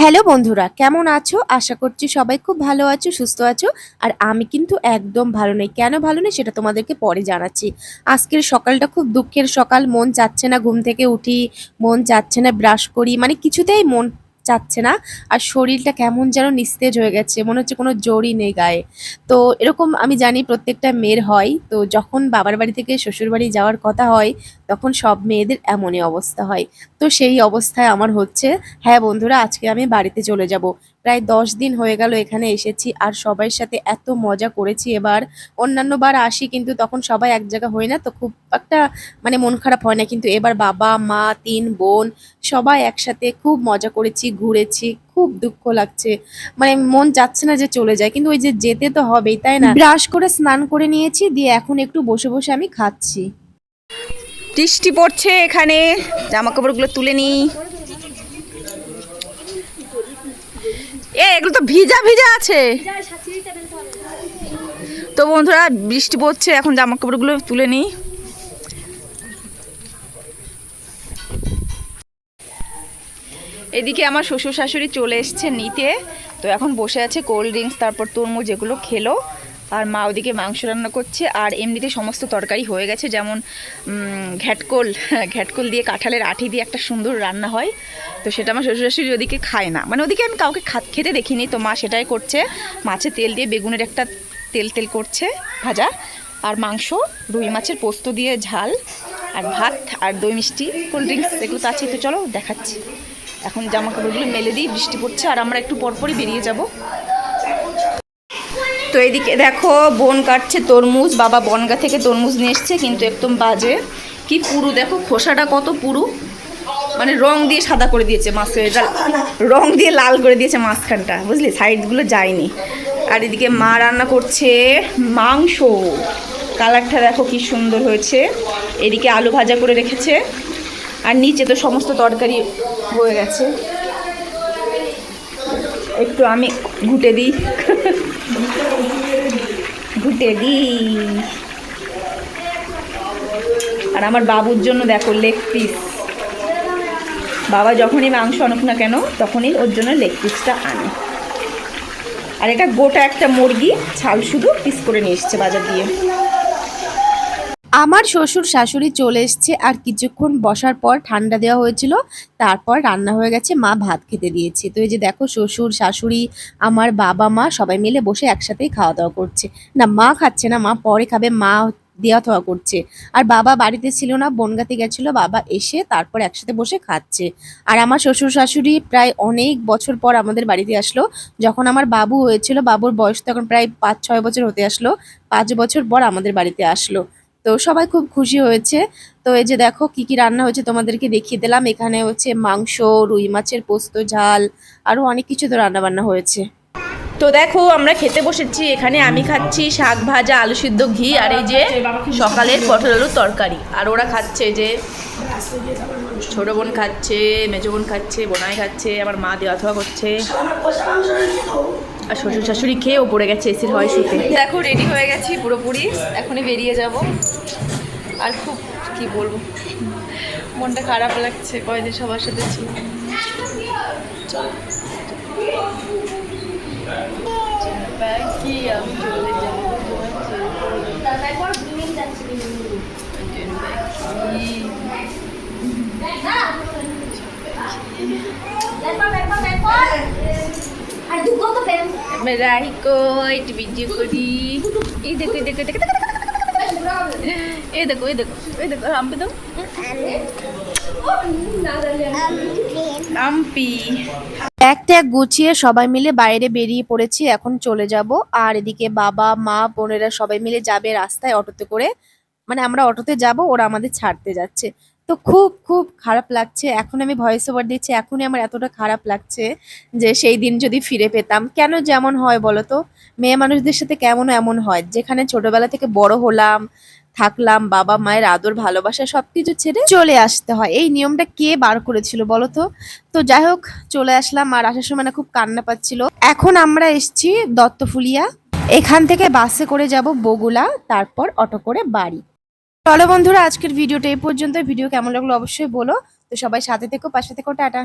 Hello বন্ধুরা, কেমন আছো? আশা করছি সবাই খুব ভালো আছো, সুস্থ আছো। আর আমি কিন্তু একদম ভালো নেই। কেন ভালো নেই সেটা তোমাদেরকে পরে জানাচ্ছি। আজকের সকালটা খুব দুঃখের সকাল। মন চাচ্ছে না ঘুম থেকে উঠি, মন চাচ্ছে না ব্রাশ করি। মানে কিছুতেই মন চাচ্ছে না। আর শরীরটা কেমন যেন নিস্তেজ হয়ে গেছে, মনে হচ্ছে কোনো জোরই নেই গায়ে। তো এরকম আমি জানি প্রত্যেকটা মেয়ের হয়। তো যখন বাবার বাড়ি থেকে শ্বশুর বাড়ি যাওয়ার কথা হয়, তখন সব মেয়েদের এমনই অবস্থা হয়। তো সেই অবস্থায় আমার হচ্ছে হ্যাঁ বন্ধুরা, আজকে আমি বাড়িতে চলে যাব। প্রায় দশ দিন হয়ে গেল এখানে এসেছি আর সবার সাথে এত মজা করেছি এবার। অন্যান্য বার আসি কিন্তু তখন সবাই এক জায়গা হয় না, তো খুব একটা মানে মন খারাপ হয় না। কিন্তু এবার বাবা, মা, তিন বোন সবাই একসাথে খুব মজা করেছি, ঘুরেছি, খুব দুঃখ লাগছে। মানে মন যাচ্ছে না যে চলে যায়, কিন্তু ওই যে যেতে তো হবেই, তাই না? ব্রাশ করে স্নান করে নিয়েছি, দিয়ে এখন একটু বসে বসে আমি খাচ্ছি। বৃষ্টি পড়ছে এখানে জামা কাপড়গুলো তুলে নি এগুলো তো ভিজা ভিজা আছে। তো বন্ধুরা, বৃষ্টি পড়ছে, এখন জামা কাপড়গুলো তুলে নিই। এদিকে আমার শ্বশুর শাশুড়ি চলে এসছে নিতে। তো এখন বসে আছে, কোল্ড ড্রিঙ্কস, তারপর তরমুজ যেগুলো খেলো। আর মা ওদিকে মাংস রান্না করছে, আর এমনিতে সমস্ত তরকারি হয়ে গেছে, যেমন ঘ্যাটকোল ঘ্যাটকোল দিয়ে কাঁঠালের আঠি দিয়ে একটা সুন্দর রান্না হয়। তো সেটা আমার শ্বশুর শাশুড়ি ওদিকে খায় না। মানে ওদিকে আমি কাউকে খেতে দেখিনি, তো মা সেটাই করছে। মাছে তেল দিয়ে বেগুনের একটা তেল তেল করছে, ভাজা। আর মাংস, রুই মাছের পোস্ত দিয়ে ঝাল, আর ভাত, আর দই মিষ্টি, কোল্ড ড্রিঙ্কস, এগুলো তো আছে, তো চলো দেখাচ্ছি। এখন জামা কাপড়গুলো মেলে দিই, বৃষ্টি পড়ছে, আর আমরা একটু পরপরই বেরিয়ে যাব। তো এদিকে দেখো, বোন কাটছে তরমুজ, বাবা বনগা থেকে তরমুজ নিয়ে এসছে, কিন্তু একদম বাজে। কি পুরু, দেখো খোসাটা কত পুরু। মানে রং দিয়ে সাদা করে দিয়েছে মাছের রং দিয়ে লাল করে দিয়েছে মাঝখানটা, বুঝলি? সাইডগুলো যায়নি। আর এদিকে মা রান্না করছে মাংস। কালারটা দেখো কি সুন্দর হয়েছে। এদিকে আলু ভাজা করে রেখেছে। আর নিচে তো সমস্ত তরকারি হয়ে গেছে। একটু আমি ঘুটে দিই। দিই আর আমার বাবুর জন্য দেখো লেগ পিস বাবা যখনই মাংস আনুক না কেন, তখনই ওর জন্য লেগ পিসটা আনে। আর এটা গোটা একটা মুরগি, ছাল শুধু পিস করে নিয়ে এসছে বাজার দিয়ে। আমার শ্বশুর, শাশুড়ি চলে এসছে আর কিছুক্ষণ বসার পর ঠান্ডা দেওয়া হয়েছিল, তারপর রান্না হয়ে গেছে, মা ভাত খেতে দিয়েছে। তো এই যে দেখো শ্বশুর, শাশুড়ি, আমার বাবা, মা সবাই মিলে বসে একসাথেই খাওয়া দাওয়া করছে। না, মা খাচ্ছে না, মা পরে খাবে, মা দেওয়া থাওয়া করছে। আর বাবা বাড়িতে ছিল না, বনগাতে গেছিল, বাবা এসে তারপর একসাথে বসে খাচ্ছে। আর আমার শ্বশুর, শাশুড়ি প্রায় অনেক বছর পর আমাদের বাড়িতে আসলো। যখন আমার বাবু হয়েছিল, বাবুর বয়স তখন প্রায় পাঁচ, ছয় বছর হতে আসলো, পাঁচ বছর পর আমাদের বাড়িতে আসলো। তো সবাই খুব খুশি হয়েছে। তো এই যে দেখো কি কি রান্না হয়েছে তোমাদেরকে দেখিয়ে দিলাম। এখানে হচ্ছে মাংস, রুই মাছের পোস্ত, ঝাল, আরও অনেক কিছু তো রান্না বান্না হয়েছে। তো দেখো, আমরা খেতে বসেছি। এখানে আমি খাচ্ছি শাক ভাজা, আলু সিদ্ধ ঘি আর এই যে সকালের পটল আলুর তরকারি। আর ওরা খাচ্ছে যে ছোট বোন খাচ্ছে, মেজো বোন খাচ্ছে, বোনাই খাচ্ছে, আমার মা দেওয়া থাওয়া করছে। আর শ্বশুর শাশুড়ি খেয়েও পড়ে গেছে এসির হয় শুতে দেখো রেডি হয়ে গেছি পুরোপুরি। এখনই বেরিয়ে যাব। আর খুব, কি বলব? মনটা খারাপ লাগছে কয়েকদিন সবার সাথে ছিল কি আমি চলে ভিডিও ব্যাগ ট্যাগ গুছিয়ে সবাই মিলে বাইরে বেরিয়ে পড়েছি, এখন চলে যাব। আর এদিকে বাবা, মা, বোনেরা সবাই মিলে যাবে রাস্তায় অটোতে করে। মানে আমরা অটোতে যাব, ওরা আমাদের ছাড়তে যাচ্ছে। তো খুব খুব খারাপ লাগছে। এখন আমি ভয়েস ওভার দিচ্ছি, এখনই আমার এতটা খারাপ লাগছে যে সেই দিন যদি ফিরে পেতাম। কেন যেমন হয় বলো তো? মেয়ে মানুষদের সাথে কেমন এমন হয়? যেখানে ছোটবেলা থেকে বড় হলাম, থাকলাম, বাবা মায়ের আদর, ভালোবাসা সবকিছু ছেড়ে চলে আসতে হয়। এই নিয়মটা কে বার করেছিল বলো তো? তো যাই হোক, চলে আসলাম আর আসার সময় না খুব কান্না পাচ্ছিল। এখন আমরা এসছি দত্তফুলিয়া। এখান থেকে বাসে করে যাব বগুলা, তারপর অটো করে বাড়ি। চলো বন্ধুরা, আজকের ভিডিওটা এই পর্যন্ত ভিডিও কেমন লাগল অবশ্যই বলো। তো সবাই সাথে থেকো, পাশে থেকো, টাটা।